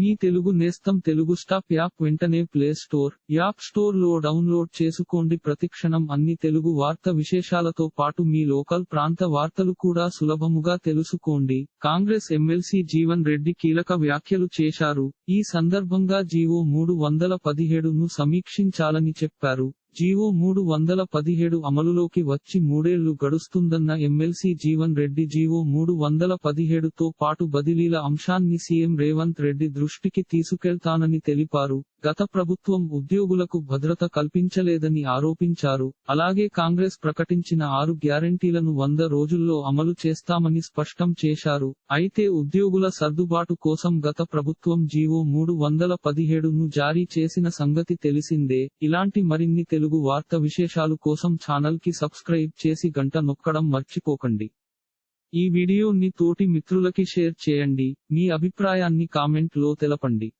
మీ తెలుగు నేస్తం Telugu stop app వెంటనే play store app స్టోర్లో డౌన్లోడ్ చేసుకోండి. ప్రతిక్షణం అన్ని తెలుగు వార్త విశేషాలతో పాటు మీ లోకల్ ప్రాంత వార్తలు కూడా సులభముగా తెలుసుకోండి. కాంగ్రెస్ ఎమ్మెల్సీ జీవన్ రెడ్డి కీలక వ్యాఖ్యలు చేశారు. ఈ సందర్భంగా జీవో మూడు వందల పదిహేడును సమీక్షించాలని చెప్పారు. జీవో మూడు వందల పదిహేడు అమలులోకి వచ్చి మూడేళ్ళు గడుస్తుందన్న ఎమ్మెల్సీ జీవన్ రెడ్డి జీవో మూడు వందల పదిహేడుతో పాటు బదిలీల అంశాన్ని సీఎం రేవంత్ రెడ్డి దృష్టికి తీసుకెళ్తానని తెలిపారు. గత ప్రభుత్వం ఉద్యోగులకు భద్రత కల్పించలేదని ఆరోపించారు. అలాగే కాంగ్రెస్ ప్రకటించిన ఆరు గ్యారంటీలను వంద రోజుల్లో అమలు చేస్తామని స్పష్టం చేశారు. అయితే ఉద్యోగుల సర్దుబాటు కోసం గత ప్రభుత్వం జీవో మూడు వందల పదిహేడును జారీ చేసిన సంగతి తెలిసిందే. ఇలాంటి మరిన్ని తెలుగు వార్త విశేషాలు కోసం ఛానల్కి సబ్స్క్రైబ్ చేసి గంట నొక్కడం మర్చిపోకండి. ఈ వీడియోని తోటి మిత్రులకి షేర్ చేయండి. మీ అభిప్రాయాన్ని కామెంట్లో తెలపండి.